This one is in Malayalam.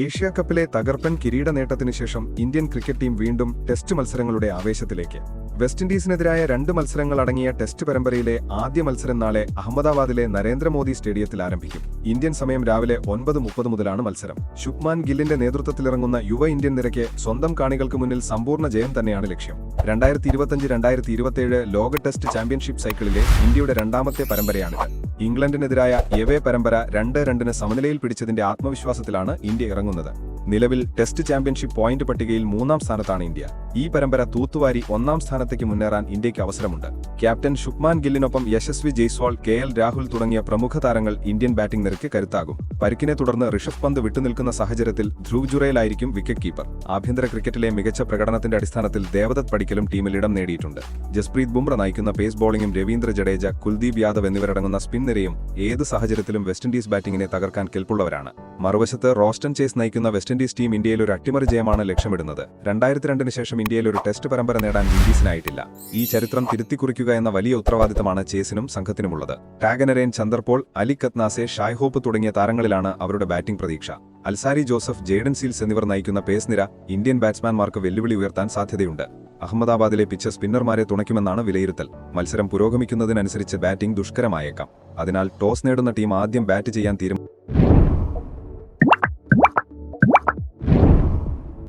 ഏഷ്യ കപ്പിലെ തകർപ്പൻ കിരീട നേട്ടത്തിന് ശേഷം ഇന്ത്യൻ ക്രിക്കറ്റ് ടീം വീണ്ടും ടെസ്റ്റ് മത്സരങ്ങളുടെ ആവേശത്തിലേക്ക്. വെസ്റ്റ് ഇൻഡീസിനെതിരായ രണ്ട് മത്സരങ്ങൾ അടങ്ങിയ ടെസ്റ്റ് പരമ്പരയിലെ ആദ്യ മത്സരം നാളെ അഹമ്മദാബാദിലെ നരേന്ദ്രമോദി സ്റ്റേഡിയത്തിൽ ആരംഭിക്കും. ഇന്ത്യൻ സമയം രാവിലെ ഒൻപത് മുപ്പത് മുതലാണ് മത്സരം. ശുഭ്മാൻ ഗില്ലിന്റെ നേതൃത്വത്തിലിറങ്ങുന്ന യുവ ഇന്ത്യൻ നിരയ്ക്ക് സ്വന്തം കാണികൾക്ക് മുന്നിൽ സമ്പൂർണ ജയം തന്നെയാണ് ലക്ഷ്യം. രണ്ടായിരത്തി ഇരുപത്തിയഞ്ച് രണ്ടായിരത്തി ഇരുപത്തിയേഴ് ലോക ടെസ്റ്റ് ചാമ്പ്യൻഷിപ്പ് സൈക്കിളിലെ ഇന്ത്യയുടെ രണ്ടാമത്തെ പരമ്പരയാണിത്. ഇംഗ്ലണ്ടിനെതിരായ എവേ പരമ്പര രണ്ട് രണ്ടിന് സമനിലയിൽ പിടിച്ചതിന്റെ ആത്മവിശ്വാസത്തിലാണ് ഇന്ത്യ ഇറങ്ങുന്നത്. നിലവിൽ ടെസ്റ്റ് ചാമ്പ്യൻഷിപ്പ് പോയിന്റ് പട്ടികയിൽ മൂന്നാം സ്ഥാനത്താണ് ഇന്ത്യ. ഈ പരമ്പര തൂത്തുവാരി ഒന്നാം സ്ഥാനത്തേക്ക് മുന്നേറാൻ ഇന്ത്യയ്ക്ക് അവസരമുണ്ട്. ക്യാപ്റ്റൻ ഷുക്മാൻ ഗില്ലിനൊപ്പം യശസ്വി ജയ്സ്വാൾ കെ എൽ രാഹുൽ തുടങ്ങിയ പ്രമുഖ താരങ്ങൾ ഇന്ത്യൻ ബാറ്റിംഗ് നിരക്ക് കരുത്താകും. പരിക്കിനെ തുടർന്ന് ഋഷഭ് പന്ത് വിട്ടുനിൽക്കുന്ന സാഹചര്യത്തിൽ ധ്രുവ് ജുറയിലായിരിക്കും വിക്കറ്റ് കീപ്പർ ആഭ്യന്തര ക്രിക്കറ്റിലെ മികച്ച പ്രകടനത്തിന്റെ അടിസ്ഥാനത്തിൽ ദേവദത്ത് പടിക്കലും ടീമിൽ ഇടം നേടിയിട്ടുണ്ട്. ജസ്പ്രീത് ബുംറ നയിക്കുന്ന പേസ് ബോളിംഗും രവീന്ദ്ര ജഡേജ കുൽദീപ് യാദവ് എന്നിവരടങ്ങുന്ന സ്പിൻ നിരയും ഏത് സാഹചര്യത്തിലും വെസ്റ്റ് ഇൻഡീസ് ബാറ്റിംഗിനെ തകർക്കാൻ കെൽപ്പുള്ളവരാണ്. മറുവശത്ത് റോസ്റ്റൺ ചേസ് നയിക്കുന്ന വെസ്റ്റ് ഇൻഡീസ് ടീം ഇന്ത്യയിൽ ഒരു അട്ടിമറി ജയമാണ് ലക്ഷ്യമിടുന്നത്. രണ്ടായിരത്തി രണ്ടിന് ശേഷം ഇന്ത്യയിൽ ഒരു ടെസ്റ്റ് പരമ്പര നേടാൻ വിൻഡീസിനായിട്ടില്ല. ഈ ചരിത്രം തിരുത്തിക്കുറിക്കുക എന്ന വലിയ ഉത്തരവാദിത്തമാണ് ചേസിനും സംഘത്തിനുമുള്ളത്. ടാഗനരേൻ ചന്ദർപോൾ അലി കത്നാസെ ഷായ്ഹോപ്പ് തുടങ്ങിയ താരങ്ങളിലാണ് അവരുടെ ബാറ്റിംഗ് പ്രതീക്ഷ. അൽസാരി ജോസഫ് ജേഡൻ സീൽസ് എന്നിവർ നയിക്കുന്ന പേസ് നിര ഇന്ത്യൻ ബാറ്റ്സ്മാൻമാർക്ക് വെല്ലുവിളി ഉയർത്താൻ സാധ്യതയുണ്ട്. അഹമ്മദാബാദിലെ പിച്ച് സ്പിന്നർമാരെ തുണയ്ക്കുമെന്നാണ് വിലയിരുത്തൽ. മത്സരം പുരോഗമിക്കുന്നതിനനുസരിച്ച് ബാറ്റിംഗ് ദുഷ്കരമായേക്കാം. അതിനാൽ ടോസ് നേടുന്ന ടീം ആദ്യം ബാറ്റ് ചെയ്യാൻ തീരുമാനം